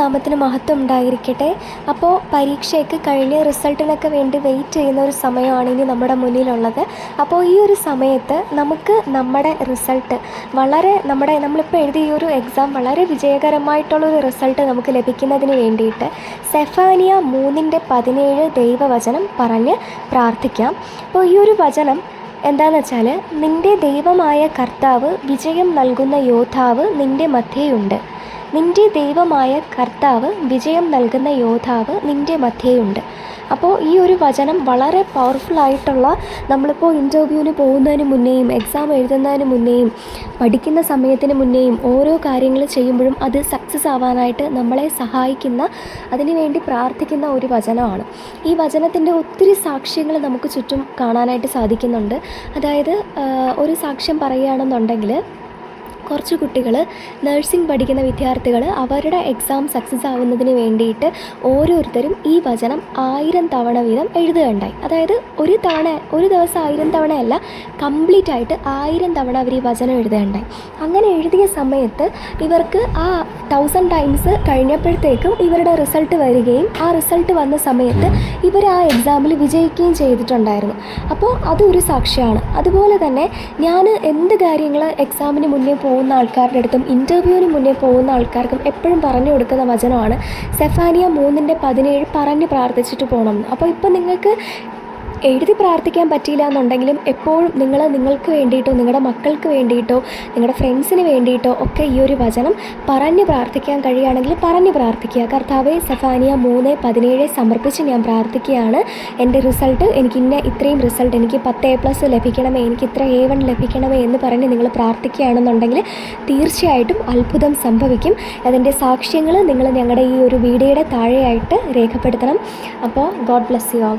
നാമത്തിന് മഹത്വം ഉണ്ടായിരിക്കട്ടെ. അപ്പോൾ പരീക്ഷയൊക്കെ കഴിഞ്ഞ് റിസൾട്ടിനൊക്കെ വേണ്ടി വെയിറ്റ് ചെയ്യുന്ന ഒരു സമയമാണ് ഇനി നമ്മുടെ മുന്നിലുള്ളത്. അപ്പോൾ ഈ ഒരു സമയത്ത് നമുക്ക് നമ്മുടെ റിസൾട്ട് വളരെ നമ്മുടെ നമ്മളിപ്പോൾ എഴുതിയ ഈ ഒരു എക്സാം വളരെ വിജയകരമായിട്ടുള്ളൊരു റിസൾട്ട് നമുക്ക് ലഭിക്കുന്നതിന് വേണ്ടിയിട്ട് സെഫാനിയ മൂന്നിന്റെ പതിനേഴ് ദൈവവചനം പറഞ്ഞ് പ്രാർത്ഥിക്കാം. അപ്പോൾ ഈ ഒരു വചനം എന്താണെന്ന് വെച്ചാൽ നിന്റെ ദൈവമായ കർത്താവ് വിജയം നൽകുന്ന യോദ്ധാവ് നിന്റെ മധ്യേയുണ്ട്. നിന്റെ ദൈവമായ കർത്താവ് വിജയം നൽകുന്ന യോദ്ധാവ് നിന്റെ മധ്യേയുണ്ട്. അപ്പോൾ ഈ ഒരു വചനം വളരെ പവർഫുൾ ആയിട്ടുള്ള നമ്മളിപ്പോൾ ഇന്റർവ്യൂവിന് പോകുന്നതിന് മുന്നേയും എക്സാം എഴുതുന്നതിന് മുന്നേയും പഠിക്കുന്ന സമയത്തിന് മുന്നേയും ഓരോ കാര്യങ്ങൾ ചെയ്യുമ്പോഴും അത് സക്സസ് ആവാനായിട്ട് നമ്മളെ സഹായിക്കുന്ന അതിനുവേണ്ടി പ്രാർത്ഥിക്കുന്ന ഒരു വചനമാണ്. ഈ വചനത്തിന്റെ ഒത്തിരി സാക്ഷ്യങ്ങൾ നമുക്ക് ചുറ്റും കാണാനായിട്ട് സാധിക്കുന്നുണ്ട്. അതായത് ഒരു സാക്ഷ്യം പറയുകയാണെന്നുണ്ടെങ്കിൽ കുറച്ച് കുട്ടികൾ നഴ്സിംഗ് പഠിക്കുന്ന വിദ്യാർത്ഥികൾ അവരുടെ എക്സാം സക്സസ് ആവുന്നതിന് വേണ്ടിയിട്ട് ഓരോരുത്തരും ഈ വചനം ആയിരം തവണ വീതം എഴുതുകയുണ്ടായി. അതായത് ഒരു തവണ ഒരു ദിവസം ആയിരം തവണയല്ല കംപ്ലീറ്റ് ആയിട്ട് ആയിരം തവണ അവർ ഈ വചനം എഴുതുകയുണ്ടായി. അങ്ങനെ എഴുതിയ സമയത്ത് ഇവർക്ക് ആ തൗസൻഡ് ടൈംസ് കഴിഞ്ഞപ്പോഴത്തേക്കും ഇവരുടെ റിസൾട്ട് വരികയും ആ റിസൾട്ട് വന്ന സമയത്ത് ഇവർ ആ എക്സാമിൽ വിജയിക്കുകയും ചെയ്തിട്ടുണ്ടായിരുന്നു. അപ്പോൾ അതൊരു സാക്ഷിയാണ്. അതുപോലെ തന്നെ ഞാൻ എന്ത് കാര്യങ്ങൾ എക്സാമിന് മുന്നേ പോകുന്ന ആൾക്കാരുടെ അടുത്തും ഇന്റർവ്യൂവിന് മുന്നേ പോകുന്ന ആൾക്കാർക്കും എപ്പോഴും പറഞ്ഞു കൊടുക്കുന്ന വചനമാണ് സെഫാനിയ മൂന്നിന്റെ പതിനേഴ് പറഞ്ഞ് പ്രാർത്ഥിച്ചിട്ട് പോകണം അപ്പോൾ ഇപ്പോൾ നിങ്ങൾക്ക് എഴുതി പ്രാർത്ഥിക്കാൻ പറ്റിയില്ല എന്നുണ്ടെങ്കിലും എപ്പോഴും നിങ്ങൾ നിങ്ങൾക്ക് വേണ്ടിയിട്ടോ നിങ്ങളുടെ മക്കൾക്ക് വേണ്ടിയിട്ടോ നിങ്ങളുടെ ഫ്രണ്ട്സിന് വേണ്ടിയിട്ടോ ഒക്കെ ഈ ഒരു വചനം പറഞ്ഞ് പ്രാർത്ഥിക്കാൻ കഴിയുകയാണെങ്കിൽ പറഞ്ഞ് പ്രാർത്ഥിക്കുക. കർത്താവെ സഫാനിയ മൂന്ന് പതിനേഴ് സമർപ്പിച്ച് ഞാൻ പ്രാർത്ഥിക്കുകയാണ്. എന്റെ റിസൾട്ട് എനിക്ക് ഇന്ന ഇത്രയും റിസൾട്ട് എനിക്ക് പത്ത് എ പ്ലസ് ലഭിക്കണമേ എനിക്ക് ഇത്ര എ വൺ ലഭിക്കണമേ എന്ന് പറഞ്ഞ് നിങ്ങൾ പ്രാർത്ഥിക്കുകയാണെന്നുണ്ടെങ്കിൽ തീർച്ചയായിട്ടും അത്ഭുതം സംഭവിക്കും. അതിന്റെ സാക്ഷ്യങ്ങൾ നിങ്ങൾ ഞങ്ങളുടെ ഈ ഒരു വീഡിയോയുടെ താഴെയായിട്ട് രേഖപ്പെടുത്തണം. അപ്പോൾ ഗോഡ് ബ്ലെസ് യു ആൾ